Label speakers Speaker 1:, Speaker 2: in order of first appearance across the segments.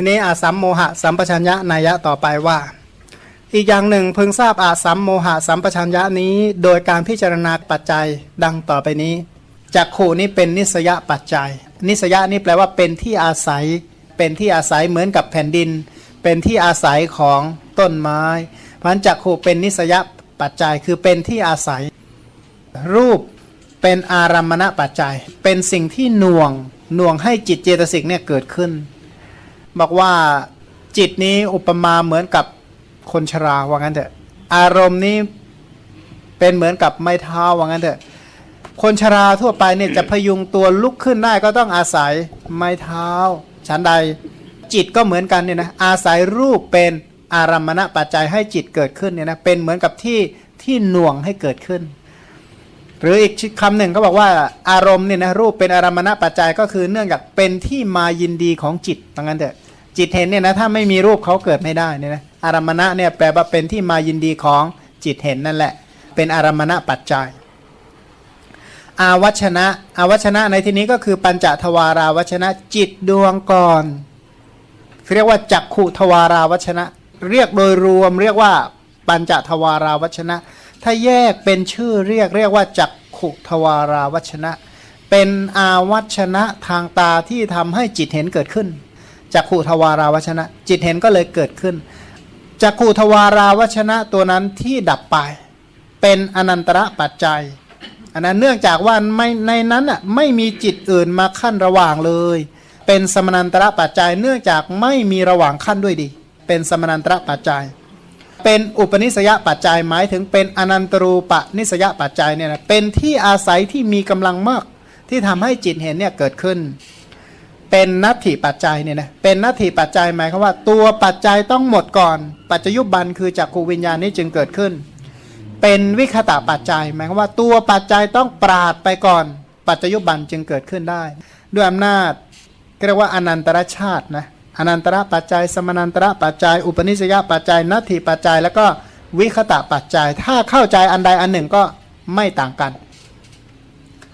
Speaker 1: ทีนี้อาสัมโมหะสัมปชัญญะนัยยะต่อไปว่า อีกอย่างหนึ่งพึงทราบอาสัมโมหะสัมปชัญญะนี้ โดยการพิจารณาปัจจัยดังต่อไปนี้จักขูนี้เป็นนิสยปัจจัย นิสยะนี่แปลว่าเป็นที่อาศัย เป็นที่อาศัยเหมือนกับแผ่นดิน เป็นที่อาศัยของต้นไม้เพราะฉะนั้นจักขูเป็นนิสยปัจจัยคือเป็นที่อาศัย รูปเป็นอารัมมณปัจจัย เป็นสิ่งที่หน่วงหน่วงให้จิตเจตสิกเนี่ยเกิดขึ้น บอกว่าจิตนี้อุปมาเหมือนกับคนชราว่างั้นเถอะอารมณ์นี้เป็นเหมือนกับไม้เท้าว่างั้นเถอะคนชราทั่วไปเนี่ยจะพยุงตัวลุกขึ้นได้ก็ต้องอาศัยไม้เท้าชั้นใดจิตก็เหมือนกันเนี่ยนะอาศัยรูปเป็นอารัมมณปัจจัยให้จิตเกิดขึ้นเนี่ยนะเป็นเหมือนกับที่ที่หน่วงให้เกิดขึ้น หรืออีกคำหนึ่งก็บอกว่าอารมณ์เนี่ยนะรูปเป็นอารมณปัจจัยก็คือเนื่องจากเป็นที่มายินดีของจิตว่างั้นเถอะจิตเห็นเนี่ยนะถ้าไม่มีรูปเขาเกิดไม่ได้เนี่ยนะอารมณะเนี่ยแปลว่าเป็นที่มายินดีของจิตเห็นนั่นแหละ เป็นอารมณปัจจัย อาวัชนะอาวัชนะในที่นี้ก็คือปัญจทวาราวัชนะจิตดวงก่อนเรียกว่าจักขุทวาราวัชนะ เรียกโดยรวมเรียกว่าปัญจทวาราวัชนะ ถ้าแยกเป็นชื่อเรียกเรียกว่าจัก ขุทวาราวัชนะ เป็นอาวัชนะทางตาที่ทำให้จิตเห็นเกิดขึ้นจักขุทวาราวัชนะ จิตเห็นก็เลยเกิดขึ้นจักขุทวาราวัชนะตัวนั้นที่ดับไป เป็นอนันตระปัจจัยอันนั้นเนื่องจากว่าไม่ในนั้นอะไม่มีจิตอื่นมาขั้นระหว่างเลย เป็นสมนันตระปัจจัย เนื่องจากไม่มีระหว่างขั้นด้วยดี เป็นสมนันตระปัจจัย เป็นอุปนิสยปัจจัยหมายถึงเป็นอนันตรูปนิสยปัจจัยเนี่ยนะเป็นที่อาศัยที่มีกำลังมากที่ทำให้จิตเห็นเนี่ยเกิดขึ้น เป็นนัตถิปัจจัยเนี่ยนะเป็นนัตถิปัจจัยหมายความว่า ตัวปัจจัยต้องหมดก่อน ปัจจยุบันคือจักขูวิญญาณนี้จึงเกิดขึ้น เป็นวิคตะปัจจัย หมายความว่า ตัวปัจจัยต้องปราดไปก่อน ปัจจยุบันจึงเกิดขึ้นได้ ด้วยอำนาจเรียกว่าอนันตรชาตินะ อนันตระปัจจัย สมนันตระปัจจัย อุปนิสยปัจจัยนัตถิปัจจัย แล้วก็วิคตะปัจจัย ถ้าเข้าใจอันใดอันหนึ่งก็ไม่ต่างกัน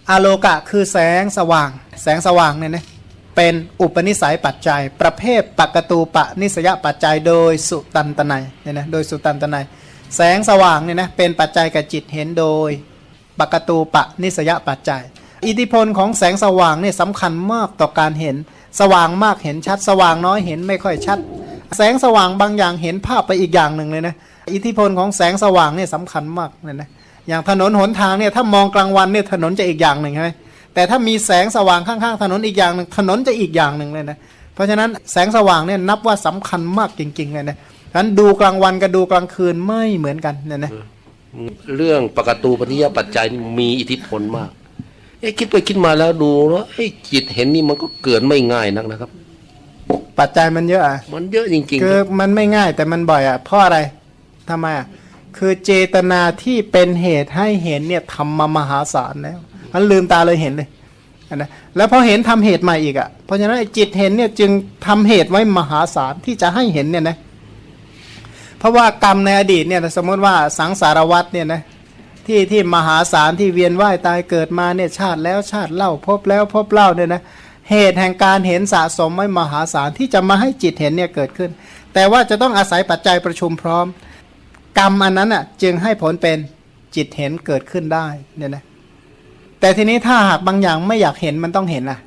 Speaker 1: อโลกะคือแสงสว่าง แสงสว่างเนี่ยนะเป็นอุปนิสัยปัจจัย ประเภทปกตูปนิสยปัจจัยโดยสุตันตนัยเนี่ยนะโดยสุตันตนัยแสงสว่างเนี่ยนะเป็นปัจจัยกับจิตเห็นโดยปกตูปนิสยปัจจัย อิทธิพลของแสงสว่างเนี่ยสำคัญมากต่อการเห็น สว่างมากเห็นชัด สว่างน้อยเห็นไม่ค่อยชัด แสงสว่างบางอย่างเห็นภาพไปอีกอย่างหนึ่งเลยนะอิทธิพลของแสงสว่างเนี่ยสำคัญมากเลยนะอย่างถนนหนทางเนี่ยถ้ามองกลางวันเนี่ยถนนจะอีกอย่างหนึ่งใช่ไหมแต่ถ้ามีแสงสว่างข้างๆ ถนนอีกอย่างหนึ่งถนนจะอีกอย่างหนึ่งเลยนะเพราะฉะนั้นแสงสว่างเนี่ยนับว่าสำคัญมากจริงๆเลยนะฉะนั้นดูกลางวันกับดูกลางคืนไม่เหมือนกันเนี่ยนะ
Speaker 2: เรื่องปกตูปนิยปัจจัยมีอิทธิพลมาก เอ๊ะคิดไปคิดมาแล้วดูแล้วไอ้จิตเห็นนี่มันก็เกิดไม่ง่ายนักนะครับ
Speaker 1: ปัจจัยมันเยอะอะ
Speaker 2: มันเยอะจริงๆ
Speaker 1: คือมันไม่ง่ายแต่มันบ่อยอะเพราะอะไรทำไมอะคือเจตนาที่เป็นเหตุให้เห็นเนี่ยทำมามหาศาลแล้วมันลืมตาเลยเห็นเลยนะแล้วพอเห็นทำเหตุใหม่อีกอะเพราะฉะนั้นไอ้จิตเห็นเนี่ยจึงทำเหตุไว้มหาศาลที่จะให้เห็นเนี่ยนะเพราะว่ากรรมในอดีตเนี่ยสมมติว่าสังสารวัตรเนี่ยนะ ที่ที่มหาศาลที่เวียนว่ายตายเกิดมาเนี่ยชาติแล้วชาติเล่าพบแล้วพบเล่าเนี่ยนะเหตุแห่งการเห็นสะสมไว้มหาศาลที่จะมาให้จิตเห็นเนี่ยเกิดขึ้น แต่ว่าจะต้องอาศัยปัจจัยประชุมพร้อม กรรมอันนั้นอะจึงให้ผลเป็นจิตเห็นเกิดขึ้นได้เนี่ยนะแต่ทีนี้ถ้าหากบางอย่างไม่อยากเห็นมันต้องเห็นนะ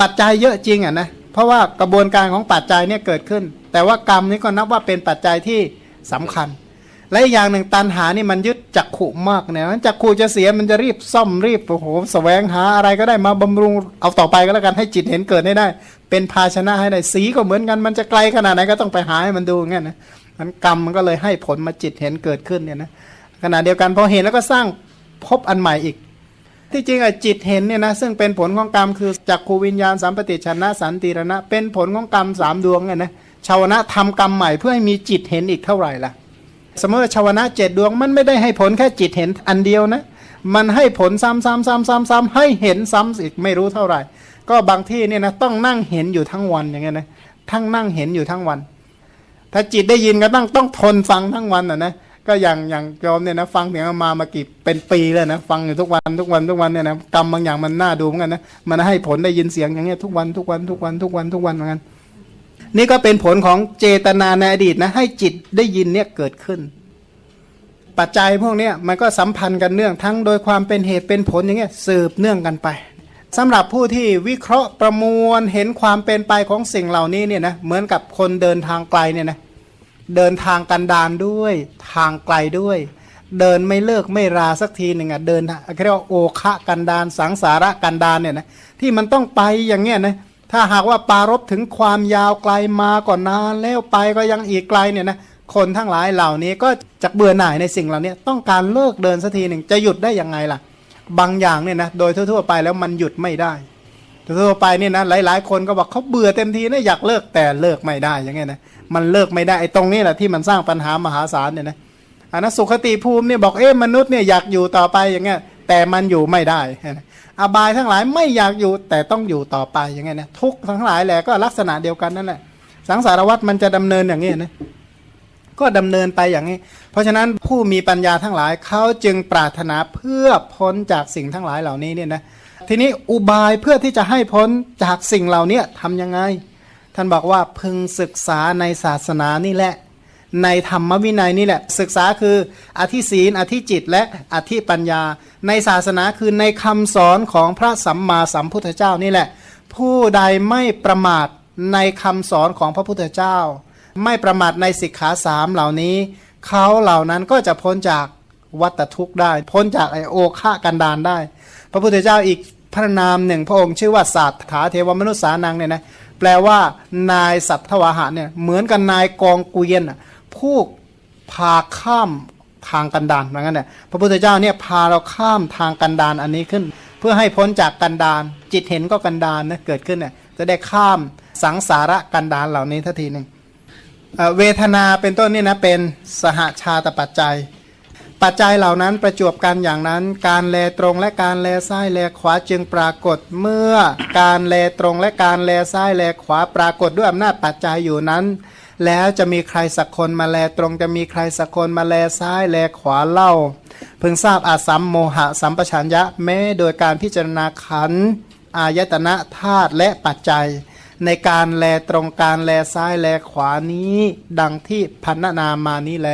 Speaker 1: ปัจจัยเยอะจริงอะนะเพราะว่ากระบวนการของปัจจัยเนี่ยเกิดขึ้น แต่ว่ากรรมนี้ก็นับว่าเป็นปัจจัยที่สำคัญ และอีกอย่างหนึ่งตันหานี่มันยึดจักขู่มากเนี่ยจักขู่จะเสียมันจะรีบซ่อมรีบโอ้โหแสวงหาอะไรก็ได้มาบำรุงเอาต่อไปก็แล้วกันให้จิตเห็นเกิดให้ได้ เป็นภาชนะให้ได้สีก็เหมือนกันมันจะไกลขนาดไหนก็ต้องไปหาให้มันดูงั้นนะมันกรรมมันก็เลยให้ผลมาจิตเห็นเกิดขึ้นเนี่ยนะขณะเดียวกันพอเห็นแล้วก็สร้างพบอันใหม่อีก ที่จริงอะจิตเห็นเนี่ยนะซึ่งเป็นผลของกรรมคือจักขูวิญญาณสัมปติชนะสันติรณะ เป็นผลของกรรมสามดวงเนี่ยนะชาวนะทำกรรมใหม่เพื่อให้มีจิตเห็นอีกเท่าไหร่ล่ะ สมมติชาวนะเจ็ดดวงมันไม่ได้ให้ผลแค่จิตเห็นอันเดียวนะ มันให้ผลซ้ำซ้ำซ้ำซ้ำซ้ำให้เห็นซ้ำอีกไม่รู้เท่าไหร่ ก็บางที่เนี่ยนะต้องนั่งเห็นอยู่ทั้งวันอย่างเงี้ยนะทั้งนั่งเห็นอยู่ทั้งวัน ถ้าจิตได้ยินก็ต้องต้องทนฟังทั้งวันอะนะก็อย่างอย่างโยมเนี่ยนะฟังเสียงอามามากี่เป็นปีเลยนะฟังอยู่ทุกวันทุกวันทุกวันเนี่ยนะกรรมบางอย่างมันน่าดูเหมือนกันนะมันให้ผลได้ยินเสียงอย่างเงี้ยทุกวันทุกวันทุกวันทุกวันทุกวันเหมือนกัน นี่ก็เป็นผลของเจตนาในอดีตนะ ให้จิตได้ยินเนี่ยเกิดขึ้น ปัจจัยพวกนี้มันก็สัมพันธ์กันเนื่องทั้งโดยความเป็นเหตุเป็นผลอย่างเงี้ยสืบเนื่องกันไปสำหรับผู้ที่วิเคราะห์ประมวลเห็นความเป็นไปของสิ่งเหล่านี้เนี่ยนะเหมือนกับคนเดินทางไกลเนี่ยนะเดินทางกันดานด้วยทางไกลด้วย เดินไม่เลิกไม่ราสักทีหนึ่งอะเดินเรียกว่าโอคะกันดานสังสาระกันดานเนี่ยนะที่มันต้องไปอย่างเงี้ยนะ ถ้าหากว่าปารบถึงความยาวไกลมาก่อนนานแล้วไปก็ยังอีกไกลเนี่ยนะคนทั้งหลายเหล่านี้ก็จะเบื่อหน่ายในสิ่งเหล่านี้ต้องการเลิกเดินสักทีหนึ่งจะหยุดได้ยังไงล่ะ บางอย่างเนี่ยนะโดยทั่วๆไปแล้วมันหยุดไม่ได้ทั่วไปเนี่ยนะหลายๆ คนก็บอกเขาเบื่อเต็มทีนะอยากเลิกแต่เลิกไม่ได้อย่างเงี้ยนะมันเลิกไม่ได้ไอ้ตรงนี้แหละที่มันสร้างปัญหามหาศาลเนี่ยนะอันนั้นสุขติภูมิเนี่ยบอกเอ๊ะมนุษย์เนี่ยอยากอยู่ต่อไปอย่างเงี้ย แต่มันอยู่ไม่ได้ อบายทั้งหลายไม่อยากอยู่แต่ต้องอยู่ต่อไปอย่างเงี้ยนะทุกทั้งหลายแหละก็ลักษณะเดียวกันนั่นแหละสังสารวัฏมันจะดำเนินอย่างนี้นะก็ดำเนินไปอย่างนี้ เพราะฉะนั้นผู้มีปัญญาทั้งหลายเขาจึงปรารถนาเพื่อพ้นจากสิ่งทั้งหลายเหล่านี้เนี่ยนะทีนี้อุบายเพื่อที่จะให้พ้นจากสิ่งเหล่านี้ทำยังไง ท่านบอกว่าพึงศึกษาในศาสนานี่แหละ ในธรรมวินัยนี่แหละ ศึกษาคืออธิศีลอธิจิต และอธิปัญญา ในศาสนาคือในคำสอนของพระสัมมาสัมพุทธเจ้านี่แหละ ผู้ใดไม่ประมาทในคำสอนของพระพุทธเจ้า ไม่ประมาทในสิกขาสามเหล่านี้ เขาเหล่านั้นก็จะพ้นจากวัฏทุกข์ได้ พ้นจากไอโอฆะกันดานได้ พระพุทธเจ้าอีกพระนามหนึ่งพระองค์ชื่อว่าศาสถาเทวมนุษย์สานังเนี่ยนะแปลว่านายสัตวาหะเนี่ยเหมือนกับนายกองเกวียนน่ะ ผู้พาข้ามทางกันดานเหมือนกันเนี่ยพระพุทธเจ้าเนี่ยพาเราข้ามทางกันดานอันนี้ขึ้น เพื่อให้พ้นจากกันดาน จิตเห็นก็กันดานนะเกิดขึ้นเนี่ยจะได้ข้ามสังสาระกันดานเหล่านี้ทันทีหนึ่งเเวทนาเป็นต้นนี่นะเป็นสหชาตปัจจัย ปัจจัยเหล่านั้นประจวบกันอย่างนั้น การแลตรงและการแลซ้ายแลขวาจึงปรากฏเมื่อการแลตรงและการแลซ้ายแลขวาปรากฏด้วยอำนาจปัจจัยอยู่นั้น แล้วจะมีใครสักคนมาแลตรงจะมีใครสักคนมาแลซ้ายแลขวาเล่า เพิ่งทราบอาสัมโมหะสัมปชัญญะแม้โดยการพิจารณาขันอายตนะธาตุและปัจจัย ในการแลตรงการแลซ้ายแลขวานี้ ดังที่พันนามานี้แล